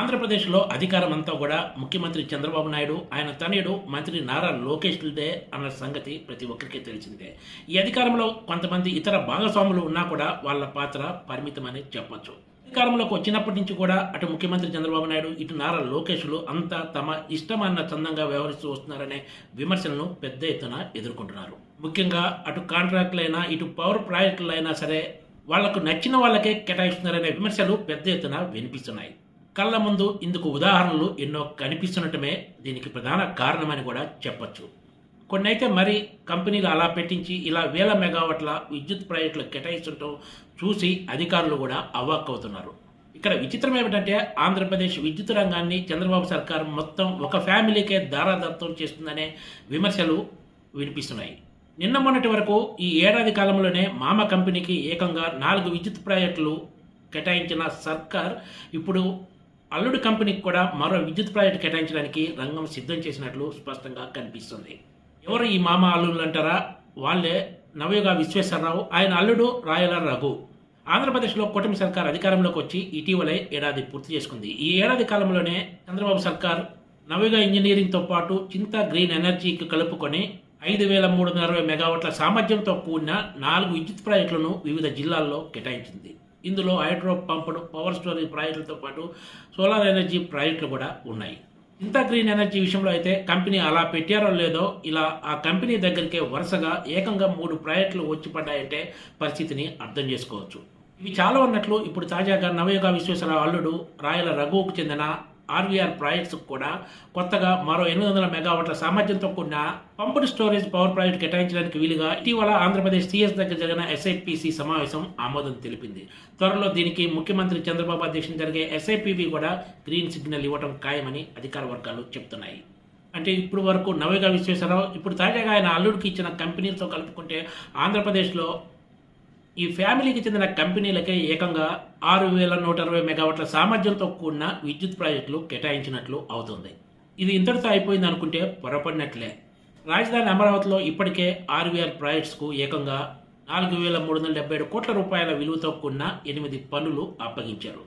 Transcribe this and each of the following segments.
ఆంధ్రప్రదేశ్లో అధికారం అంతా కూడా ముఖ్యమంత్రి చంద్రబాబు నాయుడు ఆయన తనయుడు మంత్రి నారా లోకేష్దే అన్న సంగతి ప్రతి ఒక్కరికి తెలిసిందే. ఈ అధికారంలో కొంతమంది ఇతర భాగస్వాములు ఉన్నా కూడా వాళ్ళ పాత్ర పరిమితమని చెప్పొచ్చు. అధికారంలోకి వచ్చినప్పటి నుంచి కూడా అటు ముఖ్యమంత్రి చంద్రబాబు నాయుడు ఇటు నారా లోకేష్లు అంతా తమ ఇష్టమన్న చందంగా వ్యవహరిస్తూ వస్తున్నారనే విమర్శలను పెద్ద ఎత్తున ఎదుర్కొంటున్నారు. ముఖ్యంగా అటు కాంట్రాక్టులైనా ఇటు పవర్ ప్రాజెక్టులైనా సరే వాళ్ళకు నచ్చిన వాళ్ళకే కేటాయిస్తున్నారనే విమర్శలు పెద్ద ఎత్తున వినిపిస్తున్నాయి. కళ్ళ ముందు ఇందుకు ఉదాహరణలు ఎన్నో కనిపిస్తుండటమే దీనికి ప్రధాన కారణమని కూడా చెప్పచ్చు. కొన్ని అయితే మరి కంపెనీలు అలా పెట్టించి ఇలా వేల మెగావాట్ల విద్యుత్ ప్రాజెక్టులు కేటాయిస్తుండటం చూసి అధికారులు కూడా అవాక్కవుతున్నారు. ఇక్కడ విచిత్రం ఏమిటంటే ఆంధ్రప్రదేశ్ విద్యుత్ రంగాన్ని చంద్రబాబు సర్కార్ మొత్తం ఒక ఫ్యామిలీకే దారాదత్తం చేస్తుందనే విమర్శలు వినిపిస్తున్నాయి. నిన్న మొన్నటి వరకు ఈ ఏడాది కాలంలోనే మామ కంపెనీకి ఏకంగా నాలుగు విద్యుత్ ప్రాజెక్టులు కేటాయించిన సర్కార్ ఇప్పుడు అల్లుడు కంపెనీకి కూడా మరో విద్యుత్ ప్రాజెక్టు కేటాయించడానికి రంగం సిద్ధం చేసినట్లు స్పష్టంగా కనిపిస్తుంది. ఎవరు ఈ మామ అల్లుళ్ళు అంటారా? వాళ్ళే నవయుగ విశ్వేశ్వరరావు ఆయన అల్లుడు రాయల రఘు. ఆంధ్రప్రదేశ్లో కూటమి సర్కార్ అధికారంలోకి వచ్చి ఇటీవలే ఏడాది పూర్తి చేసుకుంది. ఈ ఏడాది కాలంలోనే చంద్రబాబు సర్కార్ నవయుగ ఇంజనీరింగ్తో పాటు చింత గ్రీన్ ఎనర్జీకి కలుపుకొని ఐదు వేల మూడు వందల అరవై మెగావాట్ల సామర్థ్యంతో కూడిన నాలుగు విద్యుత్ ప్రాజెక్టులను వివిధ జిల్లాల్లో కేటాయించింది. ఇందులో హైడ్రో పంపులు పవర్ స్టోరేజ్ ప్రాజెక్టులతో పాటు సోలార్ ఎనర్జీ ప్రాజెక్టులు కూడా ఉన్నాయి. ఇంత గ్రీన్ ఎనర్జీ విషయంలో అయితే కంపెనీ అలా పెట్టారో లేదో ఇలా ఆ కంపెనీ దగ్గరికే వరుసగా ఏకంగా మూడు ప్రాజెక్టులు వచ్చి పడ్డాయంటే పరిస్థితిని అర్థం చేసుకోవచ్చు. ఇవి చాలా ఉన్నట్లు ఇప్పుడు తాజాగా నవయుగ విశ్వేశ్వర అల్లుడు రాయల రఘువుకు చెందిన ఆర్వీఆర్ ప్రాజెక్ట్స్ కూడా కొత్తగా మరో ఎనిమిది వందల మెగావాట్ల సామర్థ్యంతో కూడిన పంపుడ్ స్టోరేజ్ పవర్ ప్రాజెక్ట్ కేటాయించడానికి వీలుగా ఇటీవల ఆంధ్రప్రదేశ్ సిఎస్ దగ్గర జరిగిన ఎస్ఐపిసి సమావేశం ఆమోదం తెలిపింది. త్వరలో దీనికి ముఖ్యమంత్రి చంద్రబాబు అధ్యక్షులు జరిగే ఎస్ఐపివి కూడా గ్రీన్ సిగ్నల్ ఇవ్వడం ఖాయమని అధికార వర్గాలు చెప్తున్నాయి అంటే ఇప్పుడు వరకు నవయుగ విశ్వేశ్వరరావు ఇప్పుడు తాజాగా ఆయన అల్లుడికి ఇచ్చిన కంపెనీలతో కలుపుకుంటే ఆంధ్రప్రదేశ్లో ఈ ఫ్యామిలీకి చెందిన కంపెనీలకే ఏకంగా ఆరు వేల నూట అరవై మెగావాట్ల సామర్థ్యంతో కూడిన విద్యుత్ ప్రాజెక్టులు కేటాయించినట్లు అవుతుంది. ఇది ఇంతటితో అయిపోయింది అనుకుంటే పొరపడినట్లే. రాజధాని అమరావతిలో ఇప్పటికే ఆర్వీఆర్ ప్రాజెక్ట్స్కు ఏకంగా నాలుగు వేల మూడు వందల డెబ్బై ఏడు కోట్ల రూపాయల విలువతో కూడిన ఎనిమిది పనులు అప్పగించారు.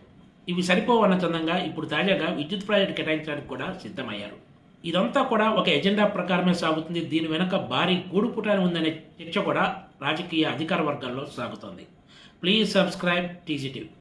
ఇవి సరిపోవన్న చందంగా ఇప్పుడు తాజాగా విద్యుత్ ప్రాజెక్టు కేటాయించడానికి కూడా సిద్ధమయ్యారు. ఇదంతా కూడా ఒక ఎజెండా ప్రకారమే సాగుతుంది. దీని వెనుక భారీ గూడుపుటాన్ని ఉందనే చర్చ కూడా రాజకీయ అధికార వర్గాల్లో సాగుతోంది. Please subscribe TGTV